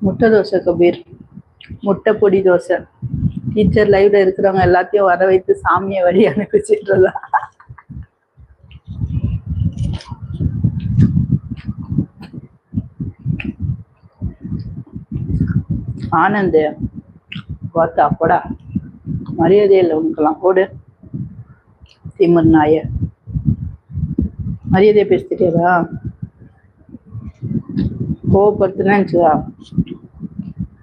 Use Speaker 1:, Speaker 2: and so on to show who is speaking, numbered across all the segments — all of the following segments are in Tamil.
Speaker 1: முட்டை தோசை கபீர். முட்டை பொடி தோசை. டீச்சர் லைவ்ல இருக்கிறவங்க எல்லாத்தையும் வர வைத்து சாமியை வழி அனுப்பிச்சிடுறதா? ஆனந்த் பார்த்தா அப்படா மரியாதை இல்லை உனக்கெல்லாம். ஓடு. திமிர் நாய மரியாதையை பேசிட்டியதா கோவப்படுத்துனேன்னு வச்சுக்கா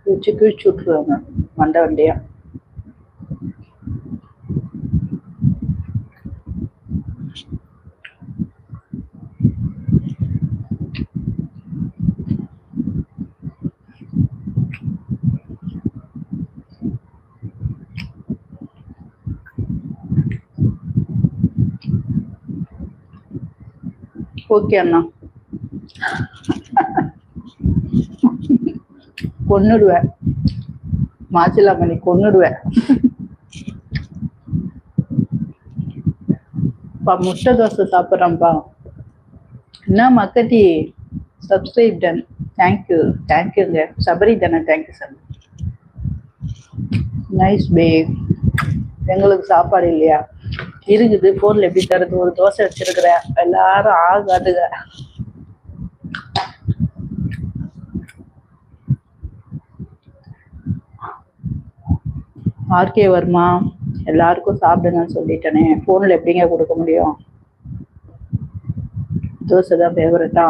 Speaker 1: வச்சு கிழிச்சு விட்டுருவாங்க. மண்டை வண்டியா. ஓகே அண்ணா. கொன்னுடுவேன் மாச்சிலா பண்ணி கொன்னுடுவேன் பா முட்டை தோசை சாப்பிட்றேன்ப்பா என்ன மக்கட்டி சப்ஸ்கிரைப் டன் தேங்க்யூ தேங்க்யூங்க சபரி தானே தேங்க்யூ சார் நைஸ் பேக் எங்களுக்கு சாப்பாடு இல்லையா? இருக்குது. போன்ல எப்படி தருது? ஒரு தோசை வச்சிருக்கிறேன். எல்லாரும் ஆகாதுங்க. ஆர்கே வர்மா எல்லாருக்கும் சாப்பிடுங்கன்னு சொல்லிட்டேனே. போன்ல எப்படிங்க கொடுக்க முடியும்? தோசை தான் ஃபேவரட்டா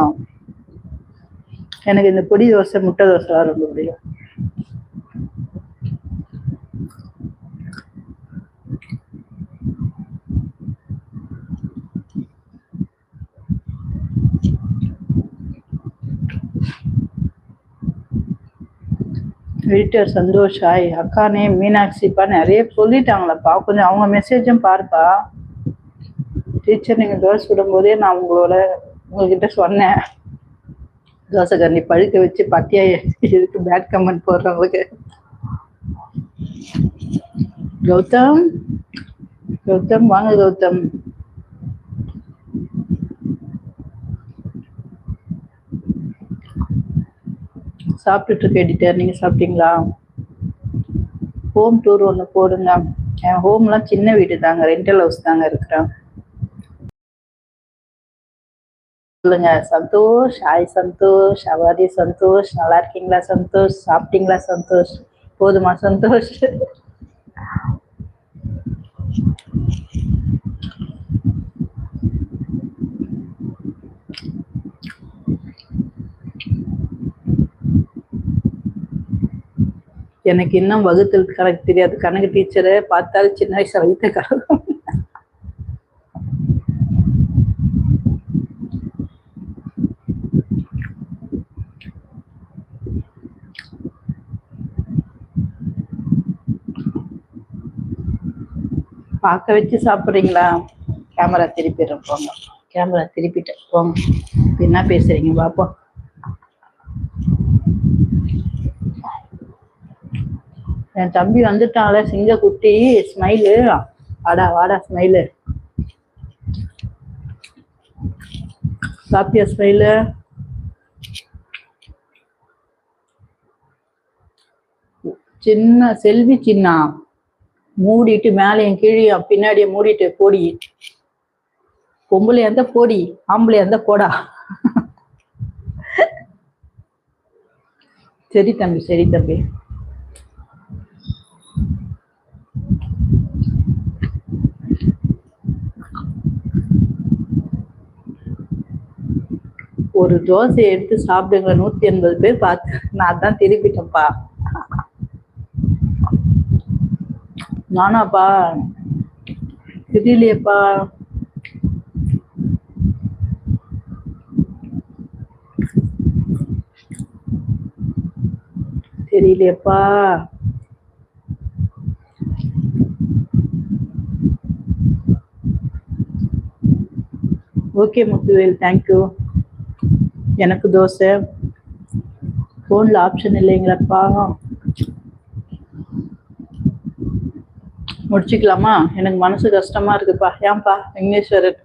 Speaker 1: எனக்கு இந்த பொடி தோசை முட்டை தோசை தான் ரொம்ப பிடிக்கும். எடிட்டர் சந்தோஷ் ஹாய் அக்கானே மீனாட்சிப்பா நிறைய சொல்லிட்டாங்களப்பா கொஞ்சம் அவங்க மெசேஜும் பாருப்பா. டீச்சர் நீங்கள் தோசை சுடும்போதே நான் உங்களோட உங்ககிட்ட சொன்னேன். தோசை கண்ணி பழுக்க வச்சு பட்டியா எதுக்கு பேட் கமெண்ட் போடுறவங்களுக்கு. கௌதம் கௌதம் வாங்க கௌதம். சாப்பிட்டுட்டு இருக்க எடிட்டர் நீங்க சாப்பிட்டீங்களா? ஹோம் டூர் ஒன்று போடுங்க. என் ஹோம்லாம் சின்ன வீடு தாங்க. ரெண்டல் ஹவுஸ் தாங்க இருக்கிறேன் சொல்லுங்க. சந்தோஷ். ஹாய் சந்தோஷ். அவாதி சந்தோஷ்? நல்லா இருக்கீங்களா சந்தோஷ்? சாப்பிட்டீங்களா சந்தோஷ்? போதுமா சந்தோஷ்? எனக்கு இன்னும் வகுத்தல் கணக்கு தெரியாது. கணக்கு டீச்சரை பார்த்தாலும் சின்ன வயசுல வைத்த கணக்கு பார்க்க வச்சு சாப்பிட்றீங்களா? கேமரா திருப்பிடுறேன் போங்க. கேமரா திருப்பிட்டேன். போங்க. என்ன பேசுறீங்க? பாப்போம். என் தம்பி வந்துட்டான்ல சிங்க குட்டி ஸ்மைலு வாடா வாடா ஸ்மைலு சாப்பிட்டியா ஸ்மைலு சின்ன செல்வி சின்னா மூடிட்டு மேலையும் கீழேயும் பின்னாடியே மூடிட்டு போடி. பொம்பளை அந்த போடி ஆம்பளை அந்த போடா. சரி தம்பி சரி தம்பி. ஒரு தோசை எடுத்து சாப்பிடுங்க. நூத்தி எண்பது பேர் பார்த்து நான் தான் திருப்பிட்டேன்ப்பா. நானாப்பா தெரியலையேப்பா. தெரியலையேப்பா. ஓகே முத்துவேல். தேங்க்யூ எனக்கு தோசை. ஃபோனில் ஆப்ஷன் இல்லைங்களப்பா முடிச்சுக்கலாமா? எனக்கு மனசு கஷ்டமா இருக்குப்பா. ஏன்பா விக்னேஸ்வரன்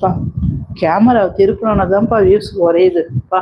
Speaker 1: பா கேமரா திருப்பினோன்னா தான்ப்பா வியூஸ் குறையுதுப்பா.